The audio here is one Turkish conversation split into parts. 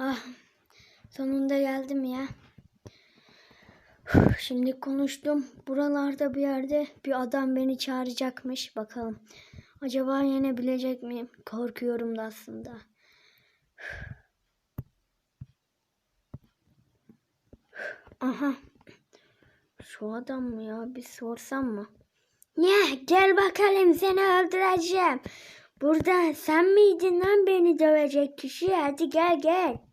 Ah, sonunda geldim ya. Şimdi konuştum. Buralarda bir yerde bir adam beni çağıracakmış. Bakalım. Acaba yenebilecek miyim? Korkuyorum da aslında. Aha. Şu adam mı ya? Bir sorsam mı? Ya gel bakalım seni öldüreceğim. Burada sen miydin lan beni dövecek kişi? Hadi gel gel.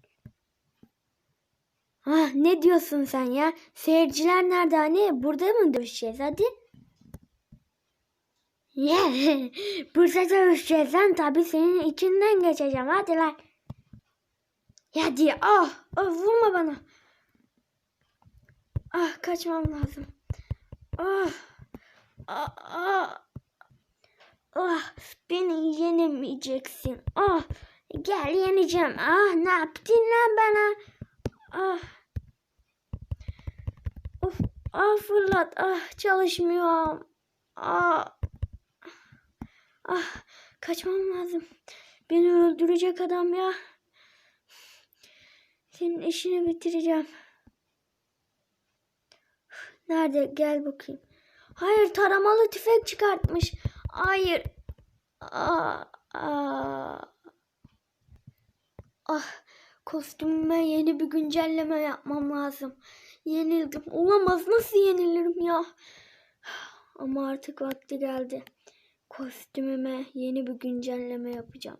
Ah ne diyorsun sen ya? Seyirciler nerede hani? Burada mı dövüşeceğiz hadi? Ya burada dövüşeceğiz lan tabii senin içinden geçeceğim hadi lan. Ya diye ah, ah vurma bana. Ah kaçmam lazım. Ah. Ah, ah. Ah, beni yenemeyeceksin. Ah, gel yeneceğim. Ah, ne yaptın lan bana? Ah. Ah fırlat. Ah, çalışmıyor. Ah. Ah, kaçmam lazım. Beni öldürecek adam ya. Senin işini bitireceğim. Nerede? Gel bakayım. Hayır taramalı tüfek çıkartmış. Hayır. Aa, aa. Ah kostümüme yeni bir güncelleme yapmam lazım. Yenildim. Olamaz nasıl yenilirim ya? Ama artık vakti geldi. Kostümüme yeni bir güncelleme yapacağım.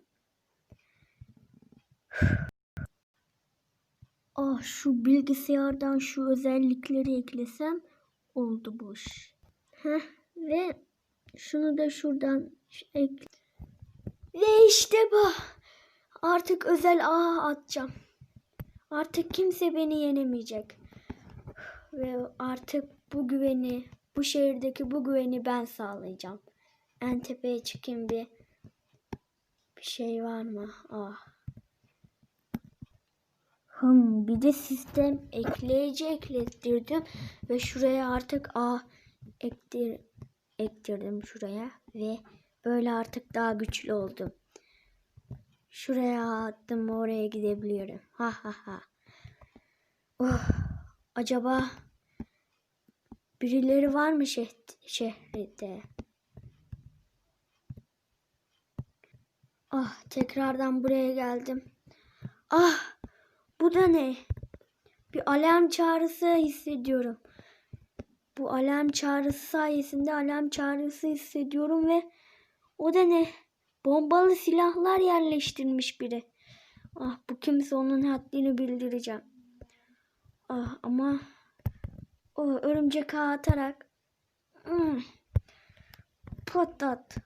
Ah şu bilgisayardan şu özellikleri eklesem oldu bu iş. Heh, ve şunu da şuradan ekle. Ve işte bu. Artık özel ağ atacağım. Artık kimse beni yenemeyecek. Ve artık bu güveni, bu şehirdeki bu güveni ben sağlayacağım. En tepeye çıkayım bir. Bir şey var mı? Ah. Hım, bir de sistem ekleyici eklettirdim ve şuraya artık A ektir, ektirdim şuraya ve böyle artık daha güçlü oldum. Şuraya attım oraya gidebiliyorum. Ha ha ha. Oh, acaba birileri var mı şeh- şehirde? Ah tekrardan buraya geldim. Ah bu da ne? Bir alarm çağrısı hissediyorum. Bu alarm çağrısı sayesinde alarm çağrısı hissediyorum ve o da ne? Bombalı silahlar yerleştirmiş biri. Ah bu kimse onun haddini bildireceğim. Ah ama o örümcek ağı atarak hmm, patlat.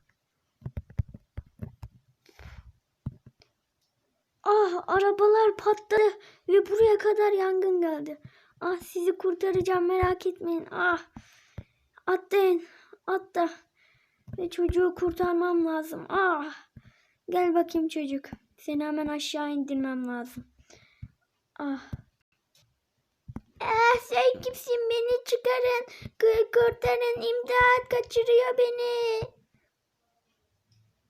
Ah arabalar patladı ve buraya kadar yangın geldi. Ah sizi kurtaracağım merak etmeyin. Ah atlayın atla. Ve çocuğu kurtarmam lazım. Ah gel bakayım çocuk. Seni hemen aşağı indirmem lazım. Ah. Ah sen kimsin beni çıkarın. Kurtarın imdat kaçırıyor beni.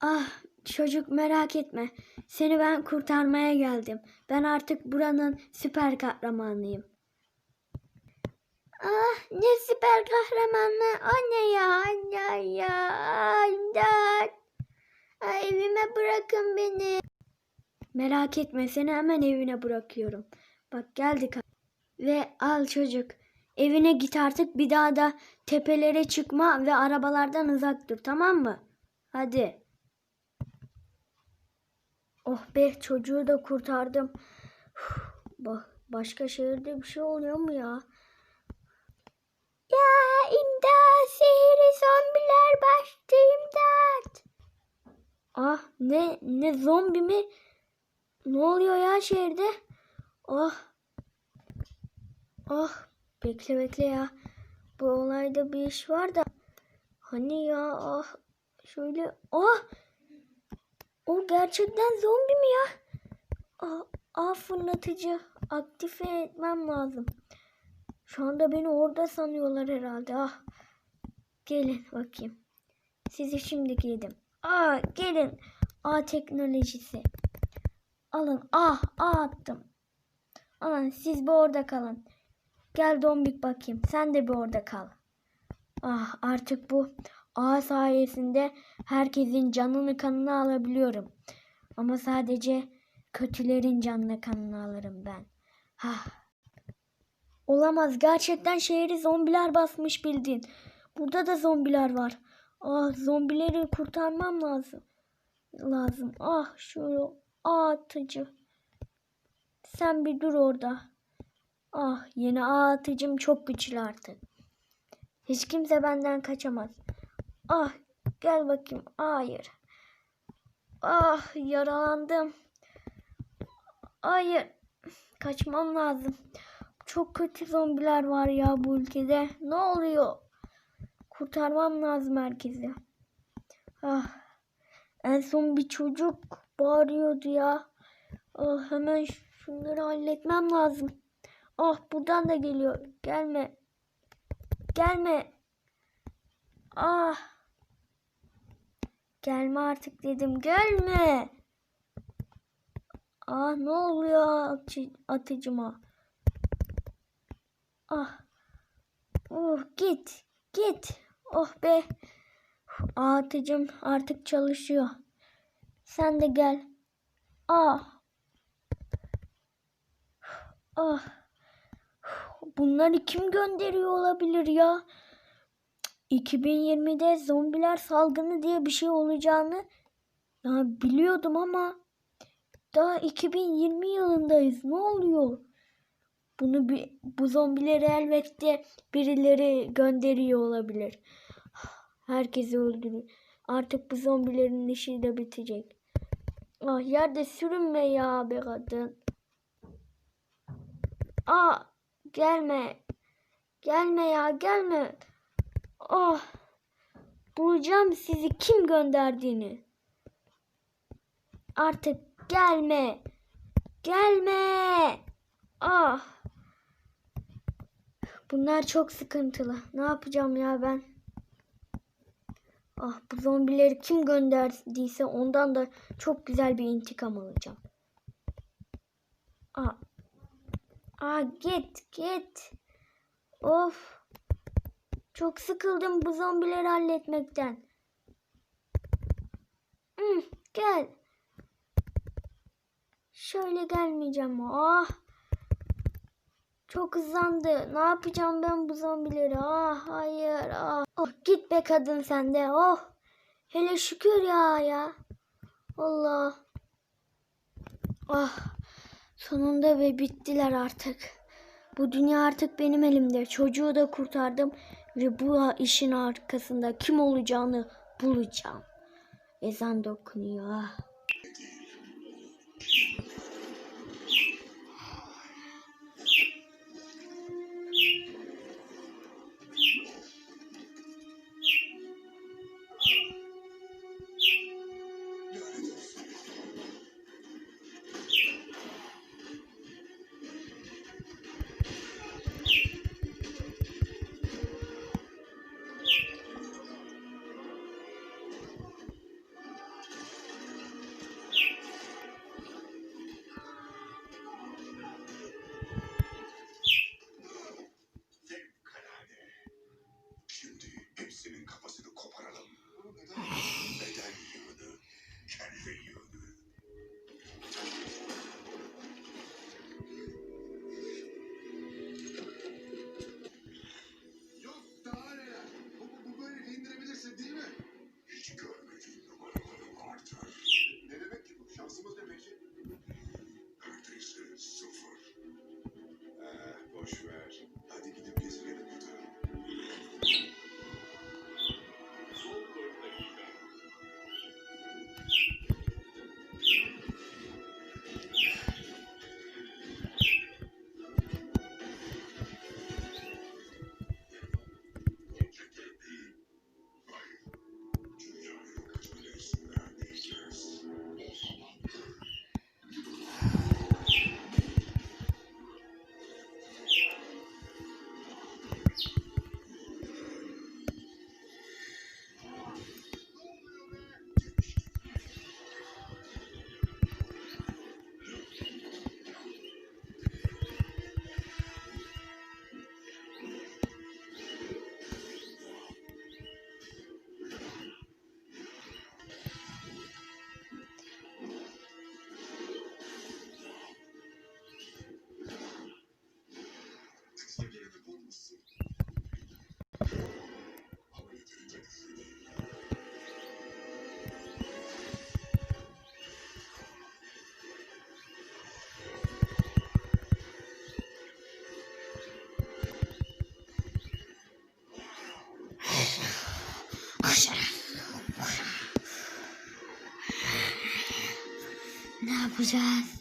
Ah çocuk merak etme. Seni ben kurtarmaya geldim. Ben artık buranın süper kahramanıyım. Ah ne süper kahramanı. O ne ya? Ya ya. İmdat. Ay, evime bırakın beni. Merak etme seni hemen evine bırakıyorum. Bak geldik. Ve al çocuk. Evine git artık bir daha da tepelere çıkma ve arabalardan uzak dur tamam mı? Hadi. Oh be çocuğu da kurtardım. Başka şehirde bir şey oluyor mu ya? Ya imdat sihirli zombiler başladı imdat. Ah ne ne zombi mi? Ne oluyor ya şehirde? Ah. Ah bekle bekle ya. Bu olayda bir iş var da. Hani ya ah şöyle ah o gerçekten zombi mi ya? Aa, aa fırlatıcı aktive etmem lazım. Şu anda beni orada sanıyorlar herhalde. Ah. Gelin bakayım. Sizi şimdi giydim. Aa gelin. A teknolojisi. Alın. Ah ah attım. Aman siz bir orada kalın. Gel Dombik bakayım. Sen de bir orada kal. Ah artık bu ağ sayesinde herkesin canını kanını alabiliyorum. Ama sadece kötülerin canını kanını alırım ben. Hah. Olamaz. Gerçekten şehri zombiler basmış bildin. Burada da zombiler var. Ah zombileri kurtarmam lazım. Lazım. Ah şu atıcı. Sen bir dur orada. Ah yeni atıcım çok güçlü artık. Hiç kimse benden kaçamaz. Ah gel bakayım. Hayır. Ah yaralandım. Hayır. Kaçmam lazım. Çok kötü zombiler var ya bu ülkede. Ne oluyor? Kurtarmam lazım herkesi. Ah. En son bir çocuk bağırıyordu ya. Ah, hemen şunları halletmem lazım. Ah buradan da geliyor. Gelme. Gelme. Ah. Gelme artık dedim. Gelme. Ah ne oluyor atı- atıcıma? Ah. Oh git. Git. Oh be. Atıcım artık çalışıyor. Sen de gel. Ah. Ah. Bunları kim gönderiyor olabilir ya? 2020'de zombiler salgını diye bir şey olacağını ya biliyordum ama daha 2020 yılındayız. Ne oluyor? Bunu bir, bu zombileri elbette birileri gönderiyor olabilir. Herkesi öldürür. Artık bu zombilerin işi de bitecek. Ah yerde sürünme ya be kadın. Aa gelme. Gelme ya gelme. Ah bulacağım sizi kim gönderdiğini. Artık gelme. Gelme. Ah. Bunlar çok sıkıntılı. Ne yapacağım ya ben? Ah bu zombileri kim gönderdiyse ondan da çok güzel bir intikam alacağım. Ah. Ah git git. Of. Çok sıkıldım bu zombileri halletmekten. Hmm, gel. Şöyle gelmeyeceğim. Ah. Çok hızlandı. Ne yapacağım ben bu zombileri? Ah hayır. Ah. Oh, git be kadın sen de. Oh. Hele şükür ya ya. Allah. Ah. Sonunda ve bittiler artık. Bu dünya artık benim elimde. Çocuğu da kurtardım ve bu işin arkasında kim olacağını bulacağım. Ezan dokunuyor. Yapacağız?